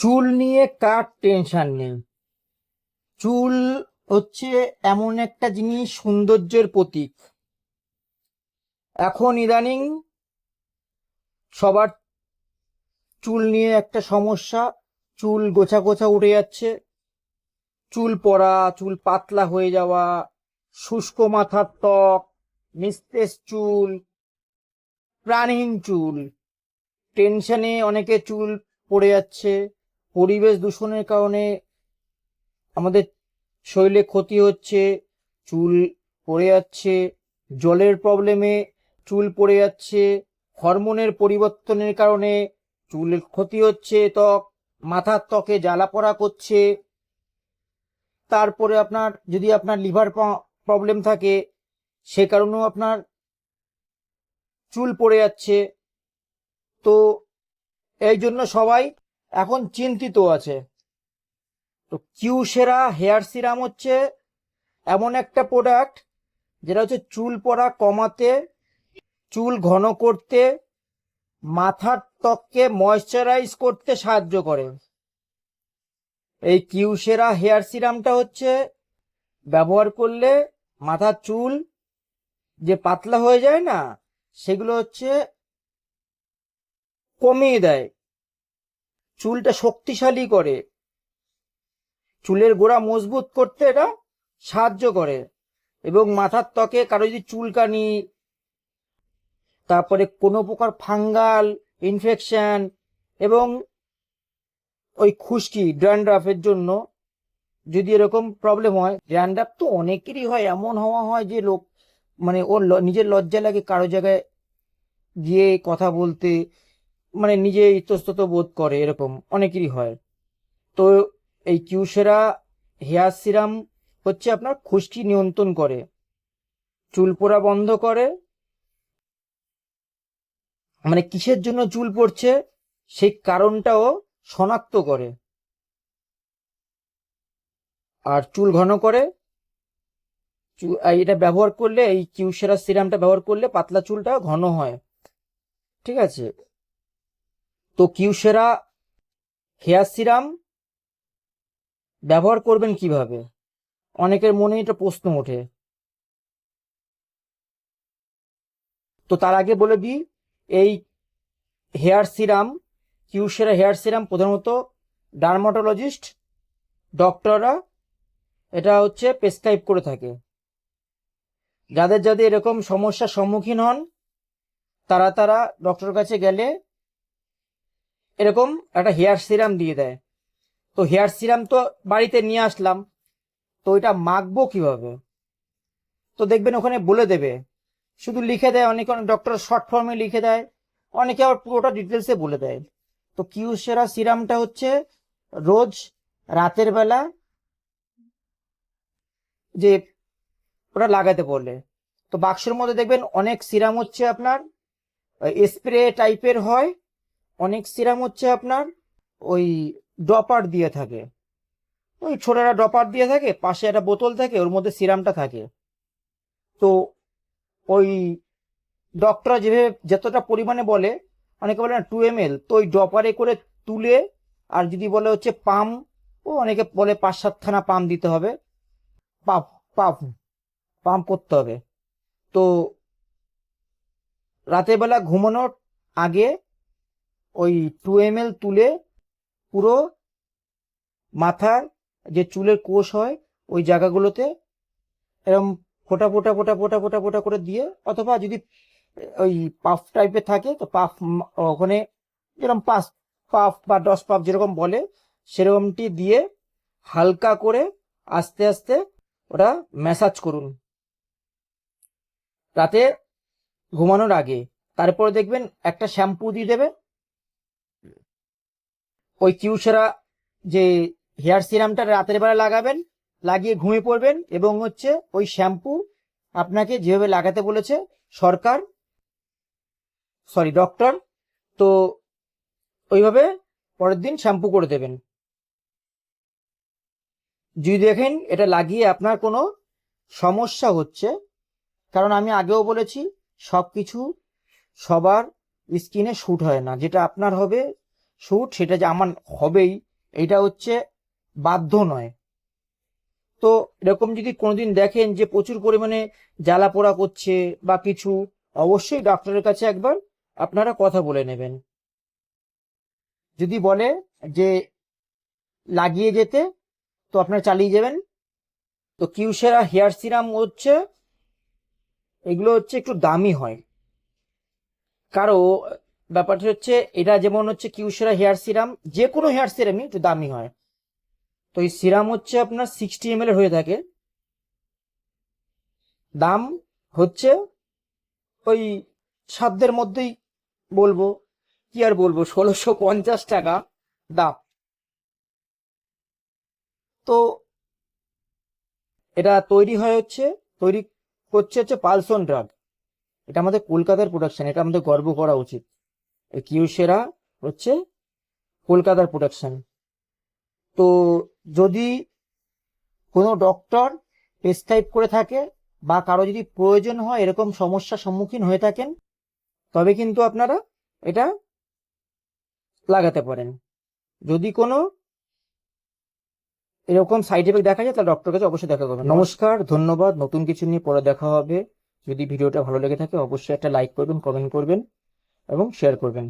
চুল নিয়ে কার টেনশন নেই? চুল হচ্ছে এমন একটা জিনিস, সৌন্দর্যের প্রতীক। এখন ইদানিং সবার চুল নিয়ে একটা সমস্যা। চুল গোছা গোছা উঠে যাচ্ছে। চুল পড়া, চুল পাতলা হয়ে যাওয়া, শুষ্ক মাথার ত্বক, নিস্তেজ চুল, প্রাণহীন চুল। টেনশনে অনেকে চুল পড়ে যাচ্ছে। পরিবেশ দূষণের কারণে আমাদের শরীরে ক্ষতি হচ্ছে, চুল পড়ে যাচ্ছে, জলের প্রবলেমে চুল পড়ে যাচ্ছে, হরমোনের পরিবর্তনের কারণে চুলের ক্ষতি হচ্ছে, ত্বক, মাথার ত্বকে জ্বালা পড়া করছে। তারপরে আপনার, যদি আপনার লিভার প্রবলেম থাকে, সে কারণেও আপনার চুল পড়ে যাচ্ছে। তো, এই জন্য সবাই এখন চিন্তিত আছে। তো কিউসেরা হেয়ার সিরাম হচ্ছে এমন একটা প্রোডাক্ট যেটা হচ্ছে চুল পড়া কমাতে, চুল ঘন করতে, মাথার ত্বককে ময়শ্চারাইজ করতে সাহায্য করে। এই কিউসেরা হেয়ার সিরামটা হচ্ছে ব্যবহার করলে মাথার চুল যে পাতলা হয়ে যায় না, সেগুলো হচ্ছে কমিয়ে দেয়। চুলটা শক্তিশালী করে। চুলের গোড়া মজবুত করতে এটা সাহায্য করে। এবং মাথার ত্বকে কারও যদি চুলকানি তারপরে কোনো প্রকার ফাঙ্গাল ইনফেকশন এবং ওই খুশকি ড্যান্ড্রাফের জন্য যদি এরকম প্রবলেম হয় ড্যান্ড্রাফ তো অনেকেরই হয়, এমন হওয়া হয় যে লোক মানে ওর নিজের লজ্জা লাগে কারও জায়গায় গিয়ে কথা বলতে। মানে নিজে ইতস্তত বোধ করে এরকম, অনেকেরই হয়। তো এই কিউসেরা হেয়ার সিরাম হচ্ছে আপনার খুশকি নিয়ন্ত্রণ করে, চুল পড়া বন্ধ করে। মানে কিসের জন্য চুল পড়ছে? সেই কারণটাও শনাক্ত করে। আর চুল ঘন করে। এটা ব্যবহার করলে, এই কিউসেরা সিরামটা ব্যবহার করলে পাতলা চুলটা ঘন হয়। ঠিক আছে? তো কিউসেরা হেয়ার সিরাম ব্যবহার করবেন কীভাবে? অনেকের মনে এটা প্রশ্ন ওঠে। তো তার আগে বলে দিই, এই হেয়ার সিরাম কিউসেরা হেয়ার সিরাম প্রধানত ডার্মাটোলজিস্ট, ডক্টররা এটা হচ্ছে প্রেসক্রাইব করে থাকে। যাদের যাদের এরকম সমস্যার সম্মুখীন হন, তারা তারা ডক্টরের কাছে গেলে এরকম একটা হেয়ার সিরাম দিয়ে দেয়। তো হেয়ার সিরাম তো বাড়িতে নিয়ে আসলাম, তো এটা মাখবো কীভাবে? তো দেখবেন ওখানে বলে দেবে। শুধু লিখে দেয়, অনেক অনেক ডক্টর শর্ট ফর্মে লিখে দেয়, অনেকে আবার পুরোটা ডিটেলসে বলে দেয়। তো কিউসেরা সিরামটা হচ্ছে রোজ রাতের বেলা যে ওটা লাগাতে বলে। তো বাক্সের মধ্যে দেখবেন অনেক সিরাম হচ্ছে আপনার স্প্রে টাইপের হয় অনেক সিরাম হচ্ছে আপনার ওই ড্রপার দিয়ে থাকে। ওই ছোটরা ড্রপার দিয়ে থাকে, পাশে একটা বোতল থাকে, ওর মধ্যে সিরামটা থাকে। তো ওই ডক্টর যেভাবে যতটা পরিমাণে বলে, অনেকে বলে না টু এম এল তো ওই ড্রপারে করে তুলে, আর যদি বলে হচ্ছে পাম, ও অনেকে বলে পাঁচ সাতখানা পাম দিতে হবে। পাপ পাপ পাম্প করতে হবে। তো রাতের বেলা ঘুমানোর আগে ওই টু এম এল তুলে পুরো মাথার যে চুলের কোষ হয়, ওই জায়গাগুলোতে এরকম ফোটা ফোটা ফোটা ফোটা ফোটা ফোটা করে দিয়ে, অথবা যদি ওই পাফ টাইপের থাকে, তো পাফ ওখানে যেরকম পাঁচ পাফ বা দশ পাফ যেরকম বলে, সেরকমটি দিয়ে হালকা করে আস্তে আস্তে ওটা ম্যাসাজ করুন। রাতে ঘুমানোর আগে। তারপরে দেখবেন একটা শ্যাম্পু দিয়ে দেবে ওই কিউসেরা যে হেয়ার সিরামটা রাতের বেলা লাগাবেন, লাগিয়ে ঘুমিয়ে পড়বেন এবং হচ্ছে ওই শ্যাম্পু আপনাকে যেভাবে লাগাতে বলেছে সরকার সরি ডক্টর তো ওইভাবে পরের দিন শ্যাম্পু করে দেবেন। যদি দেখেন এটা লাগিয়ে আপনার কোনো সমস্যা হচ্ছে, কারণ আমি আগেও বলেছি সব কিছু সবার স্কিনে শ্যুট হয় না, যেটা আপনার হবে শ্যুট সেটা যে আমার হবেই, এটা হচ্ছে বাধ্য নয়। তো এরকম যদি কোনোদিন দেখেন যে প্রচুর পরিমাণে জ্বালা পোড়া করছে বা কিছু, অবশ্যই ডক্টরের কাছে একবার আপনারা কথা বলে নেবেন। যদি বলে যে লাগিয়ে যেতে, তো আপনারা চালিয়ে যাবেন। তো কিউসেরা হেয়ার সিরাম হচ্ছে, এগুলো হচ্ছে একটু দামি হয়। কারও ব্যাপারটা হচ্ছে, এটা যেমন হচ্ছে কিউসেরা হেয়ার সিরাম যে কোনো হেয়ার সিরামই একটু দামি হয়। তো এই সিরাম হচ্ছে আপনার সিক্সটি এম এর হয়ে থাকে। দাম হচ্ছে ওই সাধ্যের মধ্যেই বলব, কি আর বলব, ষোলোশো পঞ্চাশ টাকা দাম। তো এটা তৈরি হয় হচ্ছে, তৈরি করছে হচ্ছে পালসন ড্রাগ। এটা আমাদের কলকাতার প্রোডাকশন এটা আমাদের গর্ব করা উচিত। কিউসেরা হচ্ছে কলকাতার প্রোডাকশন তো যদি কোনো ডক্টর প্রেসক্রাইব করে থাকে বা কারও যদি প্রয়োজন হয়, এরকম সমস্যার সম্মুখীন হয়ে থাকেন, তবে কিন্তু আপনারা এটা লাগাতে পারেন। যদি কোনো এরকম সাইড এফেক্ট দেখা যায়, তাহলে ডক্টর কাছে অবশ্যই দেখা করবেন। নমস্কার, ধন্যবাদ। নতুন কিছু নিয়ে পরে দেখা হবে। যদি ভিডিওটা ভালো লেগে থাকে, অবশ্যই একটা লাইক করবেন কমেন্ট করবেন। এবং শেয়ার করবেন